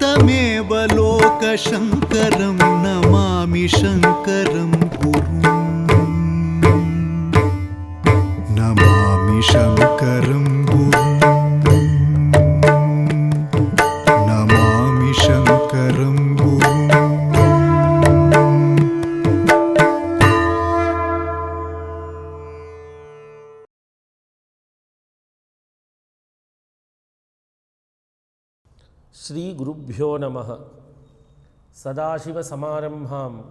तमेव लोकशङ्करं नमामि शङ्करं नमामि शङ्करं श्रीगुरुभ्यो नमः। सदाशिवसमारम्भां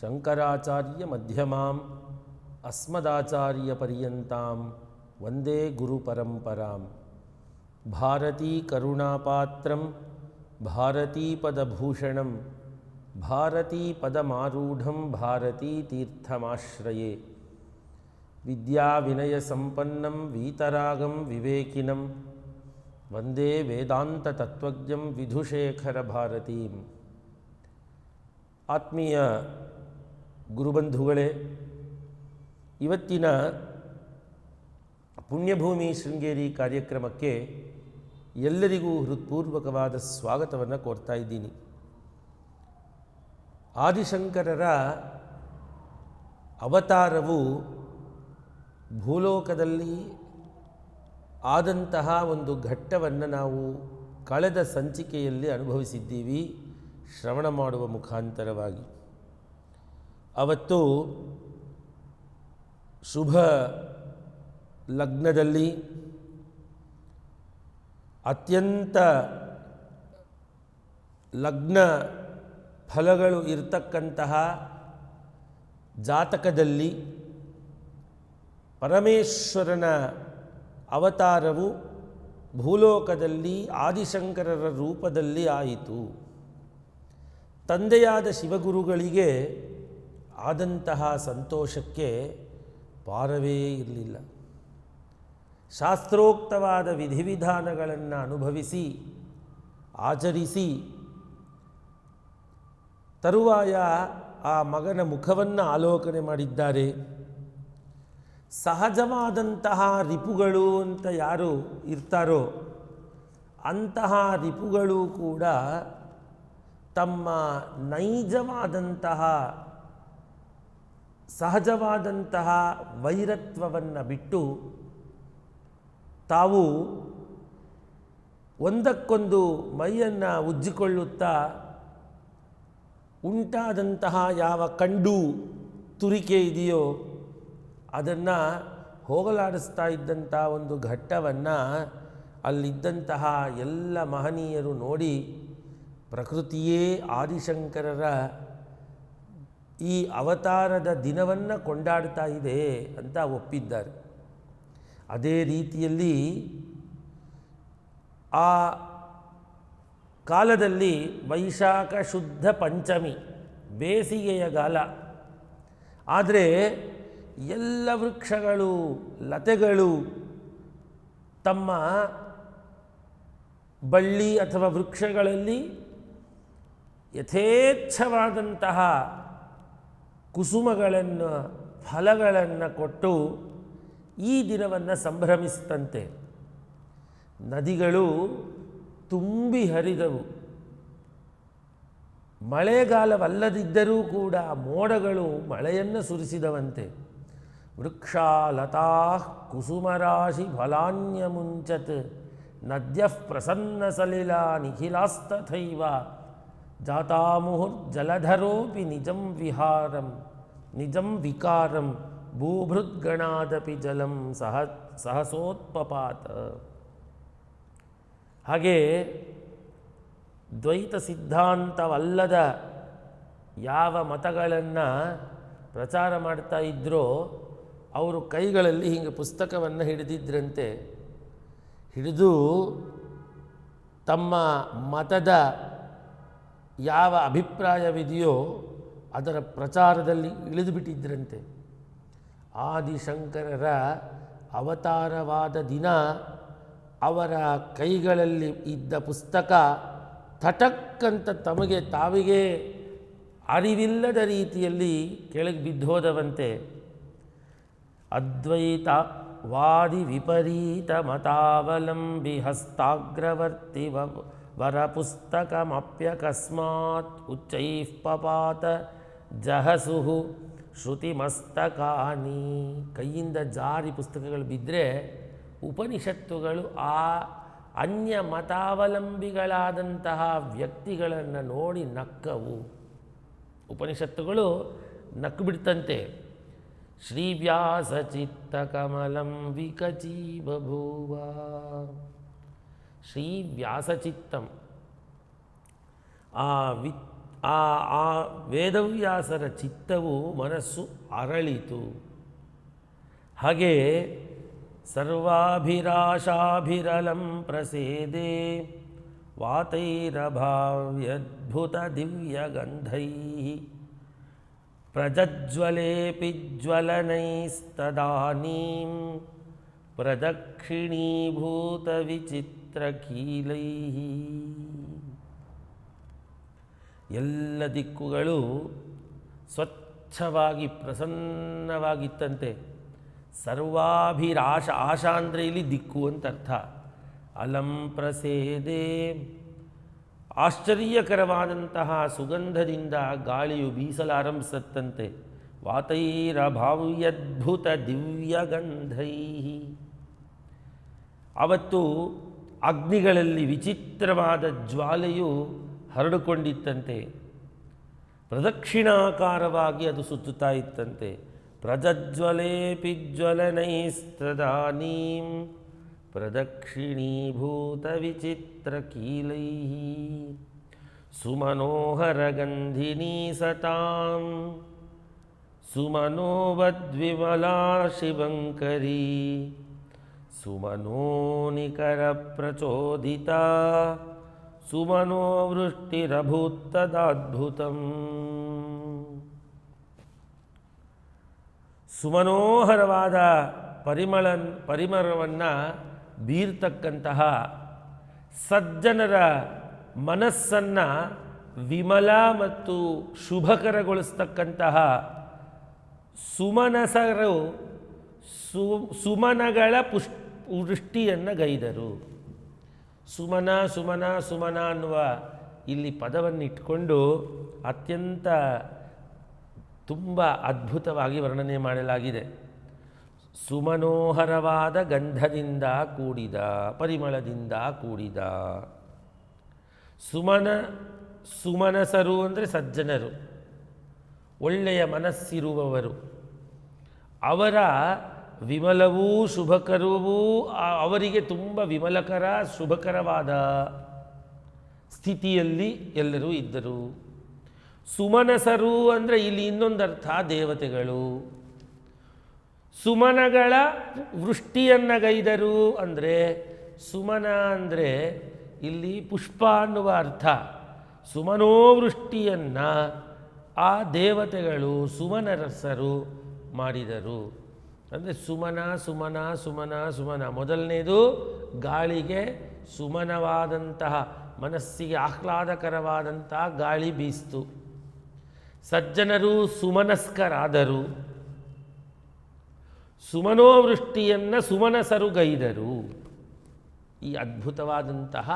शङ्कराचार्यमध्यमाम् अस्मदाचार्यपर्यन्तां वंदे गुरुपरम्परां भारतीकरुणापात्रं भारतीपदभूषणं भारतीपदमारूढं भारतीतीर्थमाश्रये। विद्याविनयसम्पन्नं वीतरागं विवेकिनं ವಿದ್ಯಾವಿನಯಸಂಪನ್ನಂ ವೇದಾಂತ ತತ್ವಜ್ಞಂ ವಿಧುಶೇಖರ ಭಾರತೀಂ. ಆತ್ಮೀಯ ಗುರುಬಂಧುಗಳೇ, ಇವತ್ತಿನ ಪುಣ್ಯಭೂಮಿ ಶೃಂಗೇರಿ ಕಾರ್ಯಕ್ರಮಕ್ಕೆ ಎಲ್ಲರಿಗೂ ಹೃತ್ಪೂರ್ವಕವಾದ ಸ್ವಾಗತವನ್ನು ಕೋರ್ತಾ ಇದ್ದೀನಿ. ಆದಿಶಂಕರರ ಅವತಾರವು ಭೂಲೋಕದಲ್ಲಿ ಆದಂತಹ ಒಂದು ಘಟ್ಟವನ್ನು ನಾವು ಕಳೆದ ಸಂಚಿಕೆಯಲ್ಲಿ ಅನುಭವಿಸಿದ್ದೀವಿ ಶ್ರವಣ ಮಾಡುವ ಮುಖಾಂತರವಾಗಿ. ಅವತ್ತು ಶುಭ ಲಗ್ನದಲ್ಲಿ ಅತ್ಯಂತ ಲಗ್ನ ಫಲಗಳು ಇರತಕ್ಕಂತಹ ಜಾತಕದಲ್ಲಿ ಪರಮೇಶ್ವರನ ಅವತಾರವು ಭೂಲೋಕದಲ್ಲಿ ಆದಿಶಂಕರರ ರೂಪದಲ್ಲಿ ಆಯಿತು. ತಂದೆಯಾದ ಶಿವಗುರುಗಳಿಗೆ ಆದಂತಹ ಸಂತೋಷಕ್ಕೆ ಪಾರವೇ ಇರಲಿಲ್ಲ. ಶಾಸ್ತ್ರೋಕ್ತವಾದ ವಿಧಿವಿಧಾನಗಳನ್ನು ಅನುಭವಿಸಿ, ಆಚರಿಸಿ, ತರುವಾಯ ಆ ಮಗನ ಮುಖವನ್ನು ಆಲೋಕನೆ ಮಾಡಿದ್ದಾರೆ. ಸಹಜವಾದಂತಹ ರಿಪುಗಳು ಅಂತ ಯಾರು ಇರ್ತಾರೋ ಅಂತಹ ರಿಪುಗಳು ಕೂಡ ತಮ್ಮ ನೈಜವಾದಂತಹ, ಸಹಜವಾದಂತಹ ವೈರತ್ವವನ್ನು ಬಿಟ್ಟು ತಾವು ಒಂದಕ್ಕೊಂದು ಮೈಯನ್ನು ಉಜ್ಜಿಕೊಳ್ಳುತ್ತಾ ಉಂಟಾದಂತಹ ಯಾವ ಕಂಡು ತುರಿಕೆ ಇದೆಯೋ ಅದನ್ನು ಹೋಗಲಾಡಿಸ್ತಾ ಇದ್ದಂಥ ಒಂದು ಘಟ್ಟವನ್ನು ಅಲ್ಲಿದ್ದಂತಹ ಎಲ್ಲ ಮಹನೀಯರು ನೋಡಿ ಪ್ರಕೃತಿಯೇ ಆದಿಶಂಕರರ ಈ ಅವತಾರದ ದಿನವನ್ನು ಕೊಂಡಾಡ್ತಾ ಇದೆ ಅಂತ ಒಪ್ಪಿದ್ದಾರೆ. ಅದೇ ರೀತಿಯಲ್ಲಿ ಆ ಕಾಲದಲ್ಲಿ ವೈಶಾಖ ಶುದ್ಧ ಪಂಚಮಿ, ಬೇಸಿಗೆಯ ಕಾಲ ಆದರೆ ಎಲ್ಲ ವೃಕ್ಷಗಳು, ಲತೆಗಳು ತಮ್ಮ ಬಳ್ಳಿ ಅಥವಾ ವೃಕ್ಷಗಳಲ್ಲಿ ಯಥೇಚ್ಛವಾದಂತಹ ಕುಸುಮಗಳನ್ನು, ಫಲಗಳನ್ನು ಕೊಟ್ಟು ಈ ದಿನವನ್ನು ಸಂಭ್ರಮಿಸಿದಂತೆ. ನದಿಗಳು ತುಂಬಿ ಹರಿದವು. ಮಳೆಗಾಲವಲ್ಲದಿದ್ದರೂ ಕೂಡ ಮೋಡಗಳು ಮಳೆಯನ್ನು ಸುರಿಸಿದವಂತೆ. ವೃಕ್ಷಾಲತಾ ಕುಸುಮರಾಶಿ ಫಲಾನ್ಯ ಮುಂಚತ್ ನದ್ಯ ಪ್ರಸನ್ನ ಸಲಿಲಾ ನಿಖಿಲಾಸ್ತಥೈವ ಜಾತಾಮುಹುರ್ಜಲಧರೋಪಿ ನಿಜಂ ವಿಹಾರಂ ನಿಜಂ ವಿಕಾರಂ ಭೂಭೃದ್ಗಣಾದಪಿ ಜಲಂ ಸಹ ಸಹಸೋತ್ಪಪಾತ ಹಾಗೆ ದ್ವೈತ ಸಿದ್ಧಾಂತವಲ್ಲದ ಯಾವ ಮತಗಳನ್ನು ಪ್ರಚಾರ ಮಾಡ್ತಾ ಇದ್ದರೋ ಅವರು ಕೈಗಳಲ್ಲಿ ಹಿಂಗೆ ಪುಸ್ತಕವನ್ನು ಹಿಡಿದಿದ್ರಂತೆ ಹಿಡಿದು ತಮ್ಮ ಮತದ ಯಾವ ಅಭಿಪ್ರಾಯವಿದೆಯೋ ಅದರ ಪ್ರಚಾರದಲ್ಲಿ ಇಳಿದುಬಿಟ್ಟಿದ್ರಂತೆ. ಆದಿಶಂಕರರ ಅವತಾರವಾದ ದಿನ ಅವರ ಕೈಗಳಲ್ಲಿ ಇದ್ದ ಪುಸ್ತಕ ಥಟಕ್ಕಂತ ತಮಗೆ ತಾವಿಗೆ ಅರಿವಿಲ್ಲದ ರೀತಿಯಲ್ಲಿ ಕೆಳಗೆ ಬಿದ್ದೋದವಂತೆ ಅದ್ವೈತ ವಾದಿ ವಿಪರೀತ ಮತಾವಲಂಬಿ ಹಸ್ತಾಗ್ರವರ್ತಿ ವ ವರಪುಸ್ತಕಮಪ್ಯಕಸ್ಮಾತ್ ಉಚ್ಚೈಃ ಪಪಾತ ಜಹಸುಹು ಶ್ರುತಿಮಸ್ತಕಾನಿ. ಕೈಯಿಂದ ಜಾರಿ ಪುಸ್ತಕಗಳು ಬಿದ್ದರೆ ಉಪನಿಷತ್ತುಗಳು ಆ ಅನ್ಯ ಮತಾವಲಂಬಿಗಳಾದಂತಹ ವ್ಯಕ್ತಿಗಳನ್ನು ನೋಡಿ ನಕ್ಕವು. ಉಪನಿಷತ್ತುಗಳು ನಕ್ಕು ಬಿಡ್ತಂತೆ. ಶ್ರೀವ್ಯಾಸ ಚಿತ್ತಕಮಲಂ ವಿಕಚೀ ಬಭೂವ ಶ್ರೀವ್ಯಾಸಚಿತ್ತಂ ಆ ವಿ ಆ ಆ ವೇದವ್ಯಾಸರ ಚಿತ್ತವು ಮನಸ್ಸು ಅರಳಿತು ಹಾಗೆ ಸರ್ವಾಭಿರಾಶಾಭಿರಲಂ ಪ್ರಸೇದೆ ವಾತೈರಭಾವ್ಯದ್ಭುತ ದಿವ್ಯಗಂಧೈ ಜ್ವಲನೈಸ್ತದಾನೀಂ ಪ್ರದಕ್ಷಿಣೀಭೂತ ವಿಚಿತ್ರಕೀಲೈ ಎಲ್ಲ ದಿಕ್ಕುಗಳು ಸ್ವಚ್ಛವಾಗಿ ಪ್ರಸನ್ನವಾಗಿತ್ತಂತೆ. ಸರ್ವಾಭಿರಾಶ ಆಶಾ ಅಂದರೆ ಇಲ್ಲಿ ದಿಕ್ಕು ಅಂತ ಅರ್ಥ ಅಲಂ ಪ್ರಸೇದೆ ಆಶ್ಚರ್ಯಕರವಾದಂತಹ ಸುಗಂಧದಿಂದ ಗಾಳಿಯು ಬೀಸಲಾರಂಭಿಸತ್ತಂತೆ. ವಾತೈರಭಾವ್ಯದ್ಭುತ ದಿವ್ಯಗಂಧೈ ಅವತ್ತು ಅಗ್ನಿಗಳಲ್ಲಿ ವಿಚಿತ್ರವಾದ ಜ್ವಾಲೆಯು ಹರಡಿಕೊಂಡಿತ್ತಂತೆ. ಪ್ರದಕ್ಷಿಣಾಕಾರವಾಗಿ ಅದು ಸುತ್ತುತ್ತಾ ಇತ್ತಂತೆ. ಪ್ರಜಜ್ವಲೇ ಜ್ವಲನೈಸ್ತದಾನೀಂ. ಪ್ರದಕ್ಷಿಣೀಭೂತ ವಿಚಿತ್ರಕೀಲೈ ಸುಮನೋಹರಗಂಧಿನೀ ಸತಾಂ ಸುಮನೋವದ್ವಿಮಲಾ ಶಿವಂಕರಿ ಸುಮನೋನಿಕರ ಪ್ರಚೋದಿತ ಸುಮನೋವೃಷ್ಟಿರಭೂತ್ತದಾದ್ಭುತಂ ಸುಮನೋಹರವಾದ ಪರಿಮಳ ಪರಿಮಳವನ್ನು ಬೀರ್ತಕ್ಕಂತಹ ಸಜ್ಜನರ ಮನಸ್ಸನ್ನು ವಿಮಲ ಮತ್ತು ಶುಭಕರಗೊಳಿಸ್ತಕ್ಕಂತಹ ಸುಮನಸರು ಸು, ಸುಮನಗಳ ಪುಷ್ ಗೈದರು. ಸುಮನ ಸುಮನ ಸುಮನ ಅನ್ನುವ ಇಲ್ಲಿ ಪದವನ್ನು ಇಟ್ಕೊಂಡು ಅತ್ಯಂತ ತುಂಬ ಅದ್ಭುತವಾಗಿ ವರ್ಣನೆ ಮಾಡಲಾಗಿದೆ. ಸುಮನೋಹರವಾದ ಗಂಧದಿಂದ ಕೂಡಿದ, ಪರಿಮಳದಿಂದ ಕೂಡಿದ. ಸುಮನ, ಸುಮನಸರು ಅಂದರೆ ಸಜ್ಜನರು, ಒಳ್ಳೆಯ ಮನಸ್ಸಿರುವವರು. ಅವರ ವಿಮಲವೂ ಶುಭಕರವೂ ಅವರಿಗೆ ತುಂಬ ವಿಮಲಕರ, ಶುಭಕರವಾದ ಸ್ಥಿತಿಯಲ್ಲಿ ಎಲ್ಲರೂ ಇದ್ದರು. ಸುಮನಸರು ಅಂದರೆ ಇಲ್ಲಿ ಇನ್ನೊಂದು ಅರ್ಥ ದೇವತೆಗಳು. ಸುಮನಗಳ ವೃಷ್ಟಿಯನ್ನು ಗೈದರು ಅಂದರೆ ಸುಮನ ಅಂದರೆ ಇಲ್ಲಿ ಪುಷ್ಪ ಅನ್ನುವ ಅರ್ಥ. ಸುಮನೋವೃಷ್ಟಿಯನ್ನು ಆ ದೇವತೆಗಳು, ಸುಮನರಸರು ಮಾಡಿದರು. ಅಂದರೆ ಸುಮನ ಸುಮನ ಸುಮನ ಸುಮನ. ಮೊದಲನೇದು ಗಾಳಿಗೆ ಸುಮನವಾದಂತಹ, ಮನಸ್ಸಿಗೆ ಆಹ್ಲಾದಕರವಾದಂತಹ ಗಾಳಿ ಬೀಸ್ತು. ಸಜ್ಜನರು ಸುಮನಸ್ಕರಾದರು. ಸುಮನೋವೃಷ್ಟಿಯನ್ನು ಸುಮನಸರುಗೈದರು. ಈ ಅದ್ಭುತವಾದಂತಹ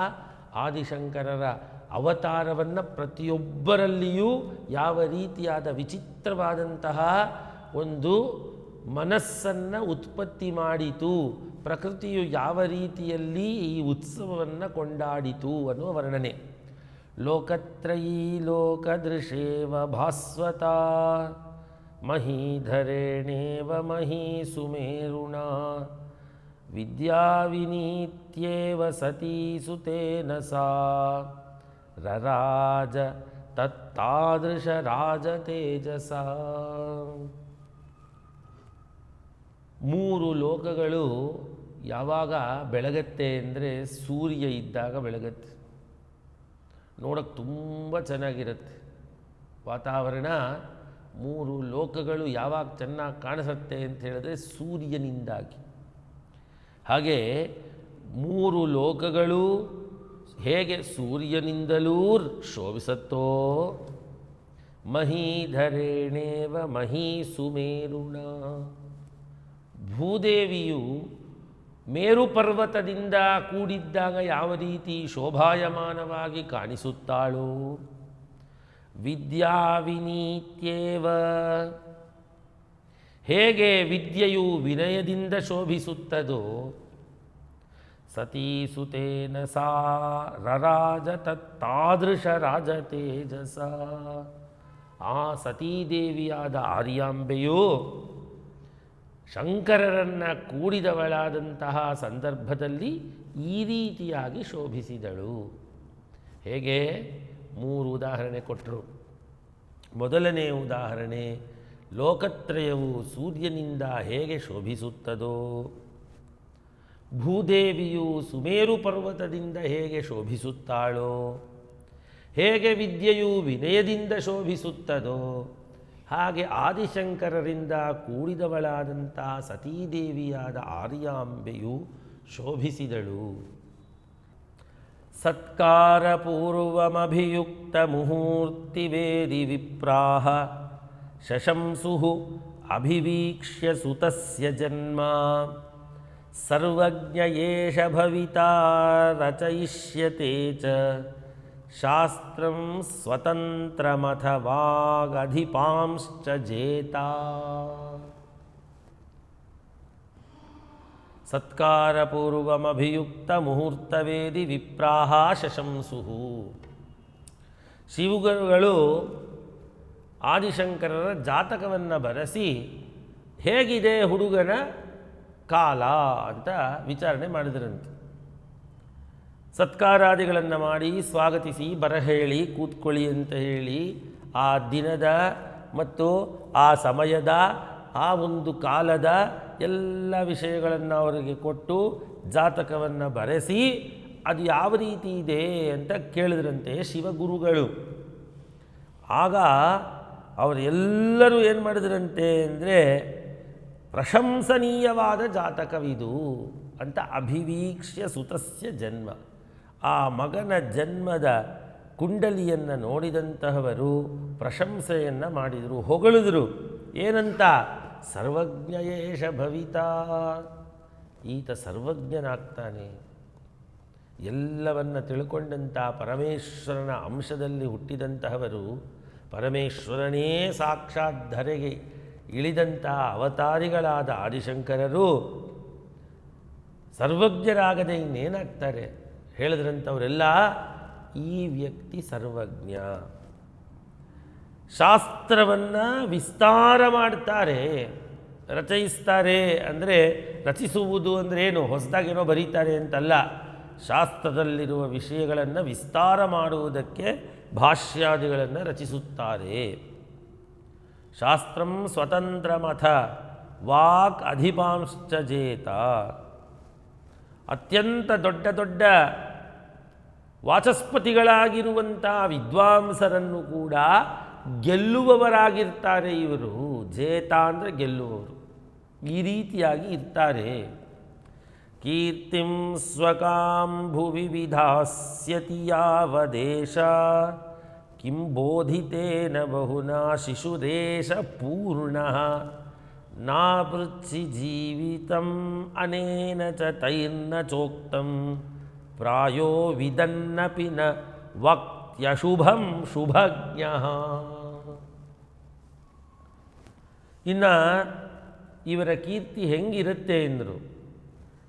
ಆದಿಶಂಕರರ ಅವತಾರವನ್ನು ಪ್ರತಿಯೊಬ್ಬರಲ್ಲಿಯೂ ಯಾವ ರೀತಿಯಾದ ವಿಚಿತ್ರವಾದಂತಹ ಒಂದು ಮನಸ್ಸನ್ನು ಉತ್ಪತ್ತಿ ಮಾಡಿತು, ಪ್ರಕೃತಿಯು ಯಾವ ರೀತಿಯಲ್ಲಿ ಈ ಉತ್ಸವವನ್ನು ಕೊಂಡಾಡಿತು ಅನ್ನುವ ವರ್ಣನೆ. ಲೋಕತ್ರಯೀ ಲೋಕದೃಶೇವ ಭಾಸ್ವತ. ಮಹೀಧರೇಣೇವ ಮಹೀ ಸುಮೇರುಣ. ವಿದ್ಯಾವಿನೀತ್ಯೇವ ಸತೀ ಸುತೇನ ಸಾ. ರರಾಜ ತತ್ತಾದೃಶ ರಾಜ ತೇಜಸ. ಮೂರು ಲೋಕಗಳು ಯಾವಾಗ ಬೆಳಗತ್ತೆ ಅಂದರೆ ಸೂರ್ಯ ಇದ್ದಾಗ ಬೆಳಗತ್ತೆ. ನೋಡೋಕ್ಕೆ ತುಂಬ ಚೆನ್ನಾಗಿರುತ್ತೆ. ವಾತಾವರಣ ಮೂರು ಲೋಕಗಳು ಯಾವಾಗ ಚೆನ್ನಾಗಿ ಕಾಣಿಸುತ್ತೆ ಅಂತ ಹೇಳಿದ್ರೆ ಸೂರ್ಯನಿಂದಾಗಿ. ಹಾಗೆ ಮೂರು ಲೋಕಗಳು ಹೇಗೆ ಸೂರ್ಯನಿಂದಲೂ ಶೋಭಿಸತ್ತೋ? ಮಹೀಧರೇಣೇವ ಮಹೀ ಸುಮೇರುಣ ಭೂದೇವಿಯು ಮೇರು ಪರ್ವತದಿಂದ ಕೂಡಿದ್ದಾಗ ಯಾವ ರೀತಿ ಶೋಭಾಯಮಾನವಾಗಿ ಕಾಣಿಸುತ್ತಾಳೋ? ವಿದ್ಯಾ ವಿನೀತ್ಯೇವ ಹೇಗೆ ವಿದ್ಯೆಯು ವಿನಯದಿಂದ ಶೋಭಿಸುತ್ತದೋ ಸತೀಸುತೇನ ಸಾ ರರಾಜ ತಾದೃಶ ರಾಜ ತೇಜಸ ಆ ಸತೀದೇವಿಯಾದ ಆರ್ಯಾಂಬೆಯು ಶಂಕರರನ್ನು ಕೂಡಿದವಳಾದಂತಹ ಸಂದರ್ಭದಲ್ಲಿ ಈ ರೀತಿಯಾಗಿ ಶೋಭಿಸಿದಳು. ಹೇಗೆ? ಮೂರು ಉದಾಹರಣೆ ಕೊಟ್ಟರು ಮೊದಲನೇ ಉದಾಹರಣೆ, ಲೋಕತ್ರಯವು ಸೂರ್ಯನಿಂದ ಹೇಗೆ ಶೋಭಿಸುತ್ತದೋ. ಭೂದೇವಿಯು ಸುಮೇರು ಪರ್ವತದಿಂದ ಹೇಗೆ ಶೋಭಿಸುತ್ತಾಳೋ. ಹೇಗೆ ವಿದ್ಯೆಯು ವಿನಯದಿಂದ ಶೋಭಿಸುತ್ತದೋ. ಹಾಗೆ ಆದಿಶಂಕರರಿಂದ ಕೂಡಿದವಳಾದಂಥ ಸತೀದೇವಿಯಾದ ಆರ್ಯಾಂಬೆಯು ಶೋಭಿಸಿದಳು. ಸತ್ಕಾರಪೂರ್ವಮಭಿಯುಕ್ತ ಮುಹೂರ್ತಿವೇದಿ ವಿಪ್ರಾಹ ಶಶಂಸು ಅಭಿವೀಕ್ಷ್ಯ ಸುತಸ್ಯ ಜನ್ಮ ಸರ್ವಜ್ಞ ಏಷ ಭವಿತಾ ರಚಯಿಷ್ಯತೆ ಚ ಶಾಸ್ತ್ರಂ ಸತ್ಕಾರಪೂರ್ವಮಭಿಯುಕ್ತ ಮುಹೂರ್ತವೇದಿ ವಿಪ್ರಾಹ ಶಶಂಸು ಶಿವಗುರುಗಳು ಆದಿಶಂಕರರ ಜಾತಕವನ್ನು ಬರೆಸಿ ಹೇಗಿದೆ ಹುಡುಗನ ಕಾಲ ಅಂತ ವಿಚಾರಣೆ ಮಾಡಿದರಂತೆ. ಸತ್ಕಾರಾದಿಗಳನ್ನು ಮಾಡಿ ಸ್ವಾಗತಿಸಿ, ಬರ ಹೇಳಿ, ಕೂತ್ಕೊಳ್ಳಿ ಅಂತ ಹೇಳಿ ಆ ದಿನದ ಮತ್ತು ಆ ಸಮಯದ, ಆ ಒಂದು ಕಾಲದ ಎಲ್ಲ ವಿಷಯಗಳನ್ನು ಅವರಿಗೆ ಕೊಟ್ಟು ಜಾತಕವನ್ನು ಬರೆಸಿ ಅದು ಯಾವ ರೀತಿ ಇದೆ ಅಂತ ಕೇಳಿದ್ರಂತೆ ಶಿವಗುರುಗಳು. ಆಗ ಅವರೆಲ್ಲರೂ ಏನು ಮಾಡಿದ್ರಂತೆ ಅಂದರೆ ಪ್ರಶಂಸನೀಯವಾದ ಜಾತಕವಿದು ಅಂತ ಅಭಿವೀಕ್ಷ್ಯ ಸುತಸ್ಯ ಜನ್ಮ. ಆ ಮಗನ ಜನ್ಮದ ಕುಂಡಲಿಯನ್ನು ನೋಡಿದಂತಹವರು ಪ್ರಶಂಸೆಯನ್ನು ಮಾಡಿದರು, ಹೊಗಳಿದ್ರು. ಏನಂತ? ಸರ್ವಜ್ಞಯೇಶ ಭವಿತಾ. ಈತ ಸರ್ವಜ್ಞನಾಗ್ತಾನೆ. ಎಲ್ಲವನ್ನು ತಿಳ್ಕೊಂಡಂಥ ಪರಮೇಶ್ವರನ ಅಂಶದಲ್ಲಿ ಹುಟ್ಟಿದಂತಹವರು ಪರಮೇಶ್ವರನೇ ಸಾಕ್ಷಾತ್ ಧರೆಗೆ ಇಳಿದಂಥ ಅವತಾರಿಗಳಾದ ಆದಿಶಂಕರರು ಸರ್ವಜ್ಞರಾಗದೆ ಇನ್ನೇನಾಗ್ತಾರೆ? ಹೇಳಿದ್ರಂಥವರೆಲ್ಲ ಈ ವ್ಯಕ್ತಿ ಸರ್ವಜ್ಞ. ಶಾಸ್ತ್ರವನ್ನು ವಿಸ್ತಾರ ಮಾಡ್ತಾರೆ. ರಚಯಿಸ್ತಾರೆ ಅಂದರೆ ರಚಿಸುವುದು ಅಂದರೆ ಏನು? ಹೊಸದಾಗೇನೋ ಬರೀತಾರೆ ಅಂತಲ್ಲ. ಶಾಸ್ತ್ರದಲ್ಲಿರುವ ವಿಷಯಗಳನ್ನು ವಿಸ್ತಾರ ಮಾಡುವುದಕ್ಕೆ ಭಾಷ್ಯಾದಿಗಳನ್ನು ರಚಿಸುತ್ತಾರೆ. ಶಾಸ್ತ್ರಂ ಸ್ವತಂತ್ರಮಥ ವಾಕ್ ಅಧಿಪಾಂಶ್ಚೇತ ಅತ್ಯಂತ ದೊಡ್ಡ ದೊಡ್ಡ ವಾಚಸ್ಪತಿಗಳಾಗಿರುವಂಥ ವಿದ್ವಾಂಸರನ್ನು ಕೂಡ ಗೆಲ್ಲುವವರಾಗಿರ್ತಾರೆ ಇವರು. ಜೇತ ಅಂದರೆ ಗೆಲ್ಲುವವರು. ಈ ರೀತಿಯಾಗಿ ಇರ್ತಾರೆ. ಕೀರ್ತಿಂ ಸ್ವಕಾಂ ಭುವಿ ವಿಧಾಸ್ಯತಿ ಯಾವ ದೇಶ? ಕಿಂ ಬೋಧಿತೇನ ಬಹುನಾ ಶಿಶುದೇಶ ಪೂರ್ಣ. ನಾಪೃಚ್ಛಿ ಜೀವಿತಂ ಅನೇನ ಚ ತೈರ್ನ ಚೋಕ್ತಂ. ಪ್ರಾಯೋ ವಿದನ್ನಪಿ ನ ವಕ್ತ್ಯಶುಭಂ ಶುಭಜ್ಞ. ಇನ್ನು ಇವರ ಕೀರ್ತಿ ಹೆಂಗಿರುತ್ತೆ ಎಂದರು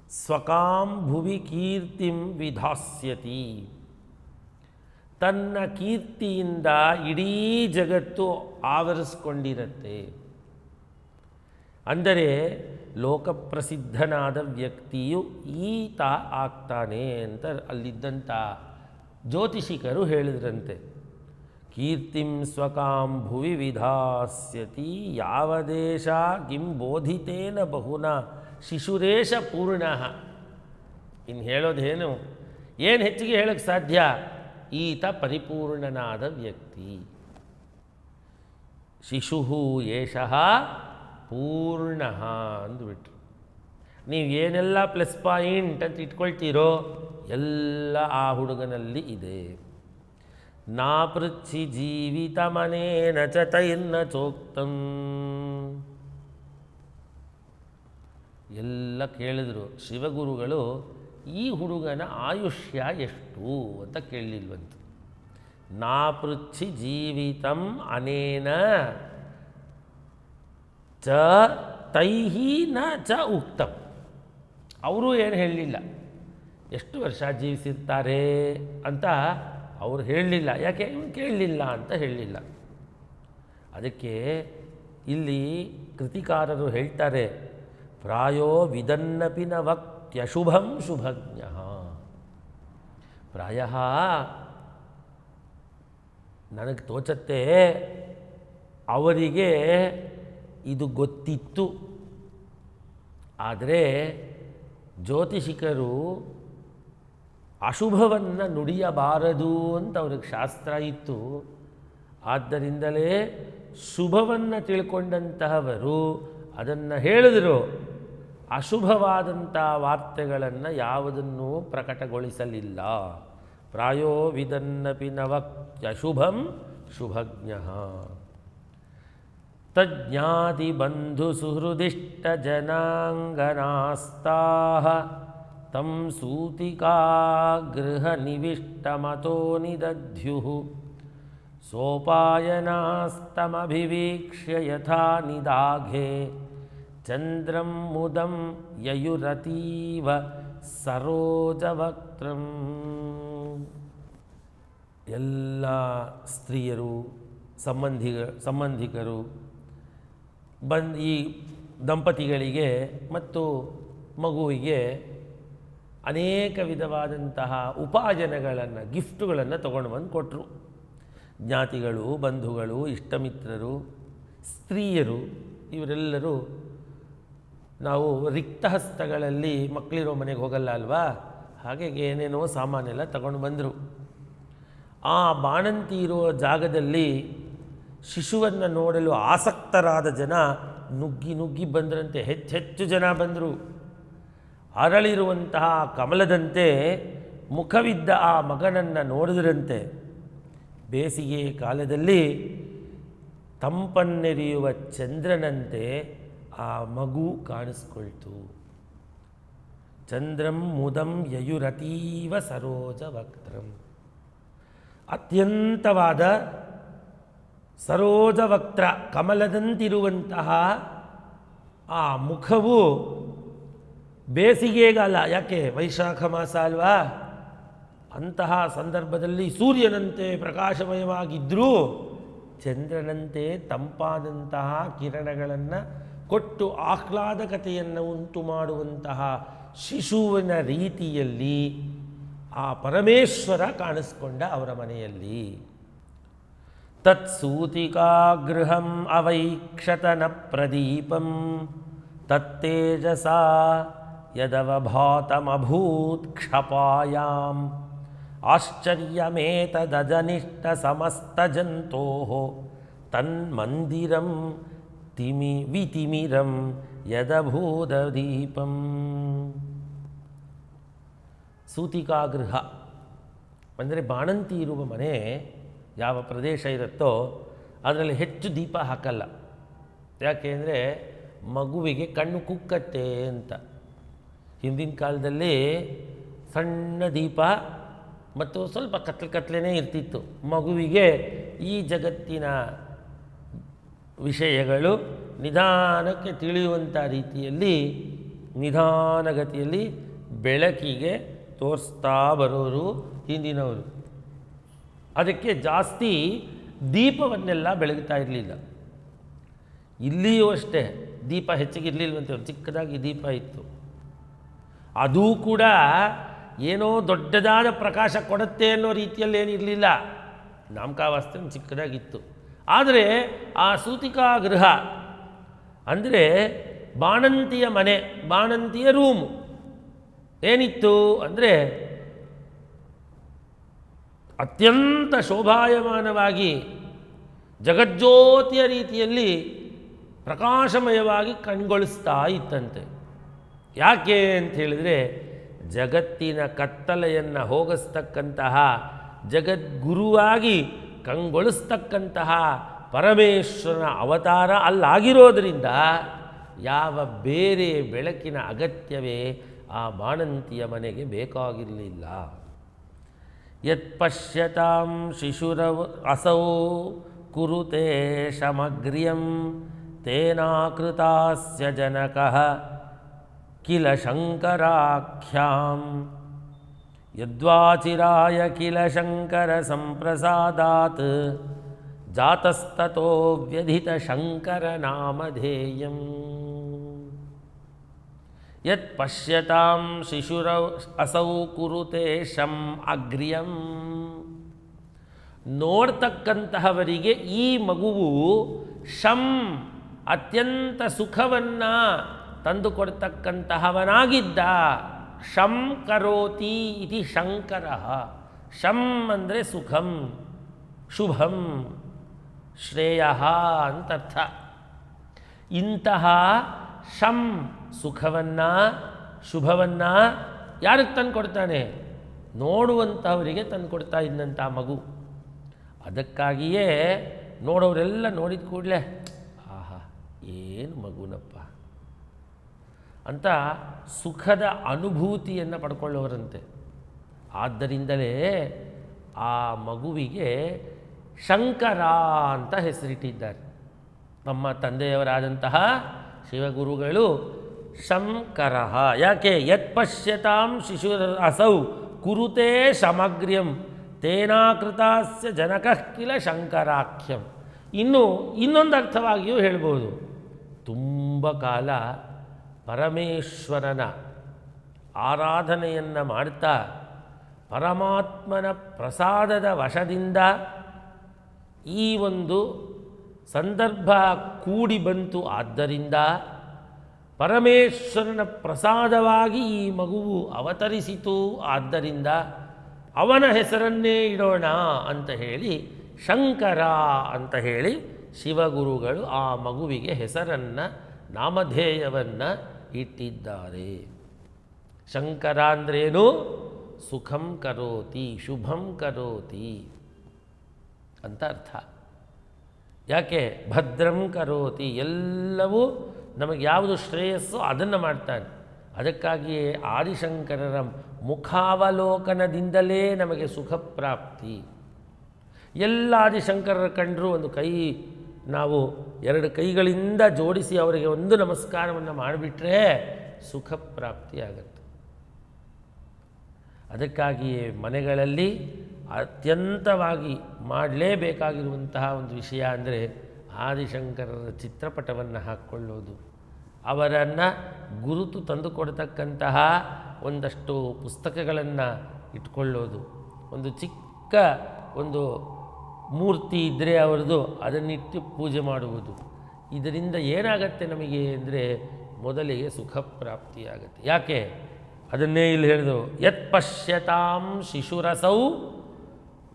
ಸ್ವಕಾಂ ಭುವಿ ಕೀರ್ತಿಂ ವಿಧಾಸ್ಯತಿ. ತನ್ನ ಕೀರ್ತಿಯಿಂದ ಇಡೀ ಜಗತ್ತು ಆವರಿಸ್ಕೊಂಡಿರುತ್ತೆ. ಅಂದರೆ ಲೋಕಪ್ರಸಿದ್ಧನಾದ ವ್ಯಕ್ತಿಯು ಈತ ಆಗ್ತಾನೆ ಅಂತ ಅಲ್ಲಿದ್ದಂಥ ಜ್ಯೋತಿಷಿಕರು ಹೇಳಿದ್ರಂತೆ. ಕೀರ್ತಿಂ ಸ್ವಕಾಂ ಭುವಿ ವಿಧಾಸ್ಯತಿ, ಯಾವ ದೇಶ ಕಿಂ ಬೋಧಿತೇನ ಬಹುನ ಶಿಶುರೇಶ ಪೂರ್ಣ. ಇನ್ನು ಹೇಳೋದೇನು, ಏನು ಹೆಚ್ಚಿಗೆ ಹೇಳಕ್ಕೆ ಸಾಧ್ಯ? ಈತ ಪರಿಪೂರ್ಣನಾದ ವ್ಯಕ್ತಿ. ಶಿಶು ಏಷ ಪೂರ್ಣ ಅಂದುಬಿಟ್ರು. ನೀವು ಏನೆಲ್ಲ ಪ್ಲಸ್ ಪಾಯಿಂಟ್ ಅಂತ ಇಟ್ಕೊಳ್ತೀರೋ ಎಲ್ಲ ಆ ಹುಡುಗನಲ್ಲಿ ಇದೆ. ನಾ ಪೃಚ್ಛಿ ಜೀವಿತ ಮನೇನ ಚ ತೈರ್ನ ಚೋಕ್ತಂ. ಎಲ್ಲ ಕೇಳಿದ್ರು ಶಿವಗುರುಗಳು, ಈ ಹುಡುಗನ ಆಯುಷ್ಯ ಎಷ್ಟು ಅಂತ ಕೇಳಲಿಲ್ವಂತು ನಾ ಪೃಚ್ಛಿ ಜೀವಿತಂ ಅನೇನ ಚ ತೈಹಿ ನ ಚ ಉಕ್ತಂ. ಅವರು ಏನು ಹೇಳಲಿಲ್ಲ. ಎಷ್ಟು ವರ್ಷ ಜೀವಿಸಿರ್ತಾರೆ ಅಂತ ಅವರು ಹೇಳಲಿಲ್ಲ. ಯಾಕೆ? ಇವನು ಕೇಳಲಿಲ್ಲ ಅಂತ ಹೇಳಲಿಲ್ಲ. ಅದಕ್ಕೆ ಇಲ್ಲಿ ಕೃತಿಕಾರರು ಹೇಳ್ತಾರೆ, ಪ್ರಾಯೋ ವಿದನ್ನಪಿನ ವಕ್ತ್ಯಶುಭಂ ಶುಭಜ್ಞ. ಪ್ರಾಯ ನನಗೆ ತೋಚತ್ತೆ, ಅವರಿಗೆ ಇದು ಗೊತ್ತಿತ್ತು. ಆದರೆ ಜ್ಯೋತಿಷಿಕರು ಅಶುಭವನ್ನು ನುಡಿಯಬಾರದು ಅಂತ ಅವ್ರಿಗೆ ಶಾಸ್ತ್ರ ಇತ್ತು. ಆದ್ದರಿಂದಲೇ ಶುಭವನ್ನು ತಿಳ್ಕೊಂಡಂತಹವರು ಅದನ್ನು ಹೇಳಿದರು. ಅಶುಭವಾದಂಥ ವಾರ್ತೆಗಳನ್ನು ಯಾವುದನ್ನೂ ಪ್ರಕಟಗೊಳಿಸಲಿಲ್ಲ. ಪ್ರಾಯೋ ವಿದನ್ನಪಿ ನವಕ್ಯಶುಭಂ ಶುಭಜ್ಞ. ತಜ್ಞಾತಿ ಬಂಧು ಸುಹೃದಿಷ್ಟ ಜನಾಂಗನಾಸ್ತಾ ತಂ ಸೂತಿಕಾಗೃಹ ನಿವಿಷ್ಟಮತೋ ನಿದಧ್ಯು ಸೋಪಾಯನಾಸ್ತಮಭಿವೀಕ್ಷ್ಯ ಯಥಾ ನಿದಾಘೆ ಚಂದ್ರಂ ಮುದಂ ಯಯುರತೀವ ಸರೋಜವಕ್ತ್ರಂ ಎಲ್ಲ ಸ್ತ್ರೀಯರು ಸಂಬಂಧಿಗ ಸಂಬಂಧಿಕರು ಬಂದು ಈ ದಂಪತಿಗಳಿಗೆ ಮತ್ತು ಮಗುವಿಗೆ ಅನೇಕ ವಿಧವಾದಂತಹ ಉಪಾಯನಗಳನ್ನು ಗಿಫ್ಟುಗಳನ್ನು ತೊಗೊಂಡು ಬಂದು ಕೊಟ್ಟರು ಜ್ಞಾತಿಗಳು, ಬಂಧುಗಳು, ಇಷ್ಟಮಿತ್ರರು, ಸ್ತ್ರೀಯರು, ಇವರೆಲ್ಲರೂ ನಾವು ರಿಕ್ತಹಸ್ತಗಳಲ್ಲಿ ಮಕ್ಕಳಿರೋ ಮನೆಗೆ ಹೋಗಲ್ಲ ಅಲ್ವಾ? ಹಾಗೆ ಏನೇನೋ ಸಾಮಾನೆಲ್ಲ ತಗೊಂಡು ಬಂದರು. ಆ ಬಾಣಂತಿ ಇರುವ ಜಾಗದಲ್ಲಿ ಶಿಶುವನ್ನು ನೋಡಲು ಆಸಕ್ತರಾದ ಜನ ನುಗ್ಗಿ ನುಗ್ಗಿ ಬಂದರಂತೆ. ಹೆಚ್ಚೆಚ್ಚು ಜನ ಬಂದರು. ಅರಳಿರುವಂತಹ ಕಮಲದಂತೆ ಮುಖವಿದ್ದ ಆ ಮಗನನ್ನು ನೋಡಿದರಂತೆ. ಬೇಸಿಗೆ ಕಾಲದಲ್ಲಿ ತಂಪನ್ನೆರೆಯುವ ಚಂದ್ರನಂತೆ ಆ ಮಗು ಕಾಣಿಸ್ಕೊಳ್ತು. ಚಂದ್ರಂ ಮುದಂ ಯಯುರತೀವ ಸರೋಜ ವಕ್ತ್ರಂ. ಅತ್ಯಂತವಾದ ಸರೋಜ ವಕ್ತ್ರ ಕಮಲದಂತಿರುವಂತಹ ಆ ಮುಖವು ಬೇಸಿಗೆಗಾಲ ಯಾಕೆ? ವೈಶಾಖ ಮಾಸ ಅಲ್ವಾ? ಅಂತಹ ಸಂದರ್ಭದಲ್ಲಿ ಸೂರ್ಯನಂತೆ ಪ್ರಕಾಶಮಯವಾಗಿದ್ದರೂ ಚಂದ್ರನಂತೆ ತಂಪಾದಂತಹ ಕಿರಣಗಳನ್ನು ಕೊಟ್ಟು ಆಹ್ಲಾದಕತೆಯನ್ನು ಉಂಟು ಮಾಡುವಂತಹ ಶಿಶುವಿನ ರೀತಿಯಲ್ಲಿ ಆ ಪರಮೇಶ್ವರ ಕಾಣಿಸ್ಕೊಂಡ ಅವರ ಮನೆಯಲ್ಲಿ. ತತ್ಸೂತಿಕಾಗೃಹಂ ಅವೈಕ್ಷತನ ಪ್ರದೀಪಂ ತತ್ತೇಜಸಾ ಯದವಭಾತಮಭೂತ್ ಕ್ಷಪಾಯಾಂ ಆಶ್ಚರ್ಯಮೇತದಜನಿಷ್ಟ ಸಮಸ್ತಜಂತೋ ತನ್ಮಂದಿರಂ ತಿಮಿ ವಿತಿಮಿರಂ ಯದಭೂದದೀಪಂ ಸೂತಿಕಾಗೃಹ ಅಂದರೆ ಬಾಣಂತಿ ಇರುವ ಮನೆ ಯಾವ ಪ್ರದೇಶ ಇರುತ್ತೋ ಅದರಲ್ಲಿ ಹೆಚ್ಚು ದೀಪ ಹಾಕಲ್ಲ. ಯಾಕೆ ಅಂದರೆ ಮಗುವಿಗೆ ಕಣ್ಣು ಕುಕ್ಕತ್ತೆ ಅಂತ. ಹಿಂದಿನ ಕಾಲದಲ್ಲಿ ಸಣ್ಣ ದೀಪ ಮತ್ತು ಸ್ವಲ್ಪ ಕತ್ಲೆ ಕತ್ಲೆನೇ ಇರ್ತಿತ್ತು. ಮಗುವಿಗೆ ಈ ಜಗತ್ತಿನ ವಿಷಯಗಳು ನಿಧಾನಕ್ಕೆ ತಿಳಿಯುವಂಥ ರೀತಿಯಲ್ಲಿ, ನಿಧಾನಗತಿಯಲ್ಲಿ ಬೆಳಕಿಗೆ ತೋರಿಸ್ತಾ ಬರೋರು ಹಿಂದಿನವರು. ಅದಕ್ಕೆ ಜಾಸ್ತಿ ದೀಪವನ್ನೆಲ್ಲ ಬೆಳಗ್ತಾ ಇರಲಿಲ್ಲ. ಇಲ್ಲಿಯೂ ಅಷ್ಟೇ, ದೀಪ ಹೆಚ್ಚಿಗೆ ಇರಲಿಲ್ವಂತೆ ಚಿಕ್ಕದಾಗಿ ದೀಪ ಇತ್ತು. ಅದೂ ಕೂಡ ಏನೋ ದೊಡ್ಡದಾದ ಪ್ರಕಾಶ ಕೊಡುತ್ತೆ ಅನ್ನೋ ರೀತಿಯಲ್ಲಿ ಏನಿರಲಿಲ್ಲ ನಾಮಕಾವಾಸ್ತೆ ಚಿಕ್ಕದಾಗಿತ್ತು. ಆದರೆ ಆ ಸೂತಿಕಾ ಗೃಹ ಅಂದರೆ ಬಾಣಂತಿಯ ಮನೆ, ಬಾಣಂತಿಯ ರೂಮು ಏನಿತ್ತು ಅಂದರೆ ಅತ್ಯಂತ ಶೋಭಾಯಮಾನವಾಗಿ ಜಗಜ್ಯೋತಿಯ ರೀತಿಯಲ್ಲಿ ಪ್ರಕಾಶಮಯವಾಗಿ ಕಣ್ಗೊಳಿಸ್ತಾ ಇತ್ತಂತೆ. ಯಾಕೆ ಅಂತ ಹೇಳಿದರೆ ಜಗತ್ತಿನ ಕತ್ತಲೆಯನ್ನು ಹೋಗಿಸ್ತಕ್ಕಂತಹ ಜಗದ್ಗುರುವಾಗಿ ಕಂಗೊಳಿಸ್ತಕ್ಕಂತಹ ಪರಮೇಶ್ವರನ ಅವತಾರ ಅಲ್ಲಾಗಿರೋದರಿಂದ ಯಾವ ಬೇರೆ ಬೆಳಕಿನ ಅಗತ್ಯವೇ ಆ ಬಾಣಂತಿಯ ಮನೆಗೆ ಬೇಕಾಗಿರಲಿಲ್ಲ. ಯತ್ ಪಶ್ಯತಾಂ ಶಿಶುರವ ಅಸೌ ಕುರುತೆ ಶಮಗ್ರ್ಯಂ ತೇನಾಕೃತಾಸ್ಯ ಜನಕಃ ಕಿಲ ಶಂಕರಾಖ್ಯಾಂ ಯದ್ವಾಚಿರಾಯ ಕಿಲ ಶಂಕರ ಸಂಪ್ರಸಾದಾತ್ ಯತ್ ಪಶ್ಯತಾಂ ಶಿಶುರೌ ಅಸೌ ಕುರುತೆ ಶಂ ಅಗ್ರ್ಯಂ ನೋಡ್ತಕ್ಕಂತಹವರಿಗೆ ಈ ಮಗುವು ಶಂ ಅತ್ಯಂತ ಸುಖವನ್ನು ತಂದುಕೊಡ್ತಕ್ಕಂತಹವನಾಗಿದ್ದ ಶಂ ಕರೋತಿ ಇತಿ ಶಂಕರ। ಶಂ ಅಂದರೆ ಸುಖಂ, ಶುಭಂ, ಶ್ರೇಯ ಅಂತರ್ಥ। ಇಂತಹ ಶಂ ಸುಖವನ್ನು, ಶುಭವನ್ನ ಯಾರಿಗೆ ತಂದು ಕೊಡ್ತಾನೆ ನೋಡುವಂಥವರಿಗೆ ತಂದು ಕೊಡ್ತಾ ಇದ್ದಂಥ ಮಗು. ಅದಕ್ಕಾಗಿಯೇ ನೋಡೋರೆಲ್ಲ ನೋಡಿದ ಕೂಡಲೇ, ಆಹಾ, ಏನು ಮಗುನಪ್ಪ? ಅಂತ ಸುಖದ ಅನುಭೂತಿಯನ್ನು ಪಡ್ಕೊಳ್ಳೋರಂತೆ. ಆದ್ದರಿಂದಲೇ ಆ ಮಗುವಿಗೆ ಶಂಕರ ಅಂತ ಹೆಸರಿಟ್ಟಿದ್ದಾರೆ. ನಮ್ಮ ತಂದೆಯವರಾದಂತಹ ಶಿವಗುರುಗಳು ಶಂಕರ. ಯಾಕೆ? ಯತ್ ಪಶ್ಯತಾಂ ಶಿಶು ಅಸೌ ಕುರುತೆ ಸಮಗ್ರ್ಯಂ ತೇನಾಕೃತಾಸ್ಯ ಜನಕಃ ಕಿಲ ಶಂಕರಾಖ್ಯಂ. ಇನ್ನು ಇನ್ನೊಂದು ಅರ್ಥವಾಗಿಯೂ ಹೇಳ್ಬೋದು. ತುಂಬ ಕಾಲ ಪರಮೇಶ್ವರನ ಆರಾಧನೆಯನ್ನು ಮಾಡ್ತಾ ಪರಮಾತ್ಮನ ಪ್ರಸಾದದ ವಶದಿಂದ ಈ ಒಂದು ಸಂದರ್ಭ ಕೂಡಿ ಬಂತು. ಆದ್ದರಿಂದ ಪರಮೇಶ್ವರನ ಪ್ರಸಾದವಾಗಿ ಈ ಮಗುವು ಅವತರಿಸಿತು. ಆದ್ದರಿಂದ ಅವನ ಹೆಸರನ್ನೇ ಇಡೋಣ ಅಂತ ಹೇಳಿ, ಶಂಕರ ಅಂತ ಹೇಳಿ ಶಿವಗುರುಗಳು ಆ ಮಗುವಿಗೆ ಹೆಸರನ್ನು, ನಾಮಧೇಯವನ್ನು ಇಟ್ಟಿದ್ದಾರೆ. ಶಂಕರ ಅಂದ್ರೇನು? ಸುಖಂ ಕರೋತಿ, ಶುಭಂ ಕರೋತಿ ಅಂತ ಅರ್ಥ. ಯಾಕೆ? ಭದ್ರಂ ಕರೋತಿ, ಎಲ್ಲವೂ ನಮಗೆ ಯಾವುದು ಶ್ರೇಯಸ್ಸು ಅದನ್ನು ಮಾಡ್ತಾನೆ ಅದಕ್ಕಾಗಿಯೇ ಆದಿಶಂಕರರ ಮುಖಾವಲೋಕನದಿಂದಲೇ ನಮಗೆ ಸುಖ ಪ್ರಾಪ್ತಿ ಎಲ್ಲ ಆದಿಶಂಕರರ ಕಂಡರೂ ಒಂದು ಕೈ, ನಾವು ಎರಡು ಕೈಗಳಿಂದ ಜೋಡಿಸಿ ಅವರಿಗೆ ಒಂದು ನಮಸ್ಕಾರವನ್ನು ಮಾಡಿಬಿಟ್ರೆ ಸುಖ ಪ್ರಾಪ್ತಿಯಾಗತ್ತೆ ಅದಕ್ಕಾಗಿಯೇ ಮನೆಗಳಲ್ಲಿ ಅತ್ಯಂತವಾಗಿ ಮಾಡಲೇಬೇಕಾಗಿರುವಂತಹ ಒಂದು ವಿಷಯ ಅಂದರೆ ಆದಿಶಂಕರರ ಚಿತ್ರಪಟವನ್ನು ಹಾಕ್ಕೊಳ್ಳೋದು. ಅವರನ್ನು ಗುರುತು ತಂದುಕೊಡ್ತಕ್ಕಂತಹ ಒಂದಷ್ಟು ಪುಸ್ತಕಗಳನ್ನು ಇಟ್ಕೊಳ್ಳೋದು. ಒಂದು ಚಿಕ್ಕ ಒಂದು ಮೂರ್ತಿ ಇದ್ದರೆ ಅವರದು ಅದನ್ನಿಟ್ಟು ಪೂಜೆ ಮಾಡುವುದು. ಇದರಿಂದ ಏನಾಗತ್ತೆ ನಮಗೆ ಅಂದರೆ ಮೊದಲಿಗೆ ಸುಖ ಪ್ರಾಪ್ತಿಯಾಗತ್ತೆ. ಯಾಕೆ? ಅದನ್ನೇ ಇಲ್ಲಿ ಹೇಳಿದು ಯತ್ ಪಶ್ಯತಾಂ ಶಿಶುರಸೌ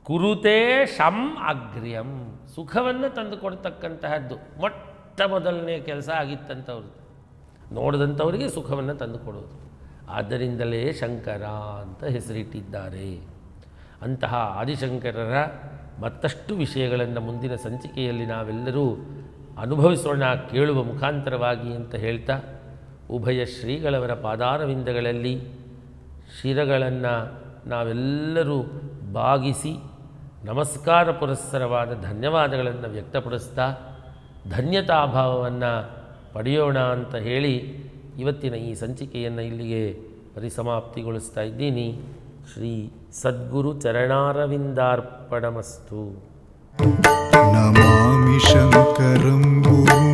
ಕುರುತೆ ಶಂ ಅಗ್ರ್ಯಂ. ಸುಖವನ್ನು ತಂದು ಕೊಡ್ತಕ್ಕಂತಹದ್ದು ಮೊಟ್ಟ ಮೊದಲನೇ ಕೆಲಸ ಆಗಿತ್ತಂಥವ್ರದ್ದು ನೋಡಿದಂಥವರಿಗೆ ಸುಖವನ್ನು ತಂದು ಕೊಡೋದು ಆದ್ದರಿಂದಲೇ ಶಂಕರ ಅಂತ ಹೆಸರಿಟ್ಟಿದ್ದಾರೆ. ಅಂತಹ ಆದಿಶಂಕರರ ಮತ್ತಷ್ಟು ವಿಷಯಗಳನ್ನು ಮುಂದಿನ ಸಂಚಿಕೆಯಲ್ಲಿ ನಾವೆಲ್ಲರೂ ಅನುಭವಿಸೋಣ, ಕೇಳುವ ಮುಖಾಂತರವಾಗಿ ಅಂತ ಹೇಳ್ತಾ, ಉಭಯ ಶ್ರೀಗಳವರ ಪಾದಾರವಿಂದಗಳಲ್ಲಿ ಶಿರಗಳನ್ನು ನಾವೆಲ್ಲರೂ ಬಾಗಿಸಿ ನಮಸ್ಕಾರ ಪುರಸ್ಸರವಾದ ಧನ್ಯವಾದಗಳನ್ನು ವ್ಯಕ್ತಪಡಿಸ್ತಾ ಧನ್ಯತಾಭಾವವನ್ನು ಪಡೆಯೋಣ ಅಂತ ಹೇಳಿ ಇವತ್ತಿನ ಈ ಸಂಚಿಕೆಯನ್ನು ಇಲ್ಲಿಗೆ ಪರಿಸಮಾಪ್ತಿಗೊಳಿಸ್ತಾ ಇದ್ದೀನಿ. ಶ್ರೀ ಸದ್ಗುರು ಚರಣಾರವಿಂದಾರ್ಪಣಮಸ್ತು. ನಮಾಮಿ ಶಂಕರಂಭೂ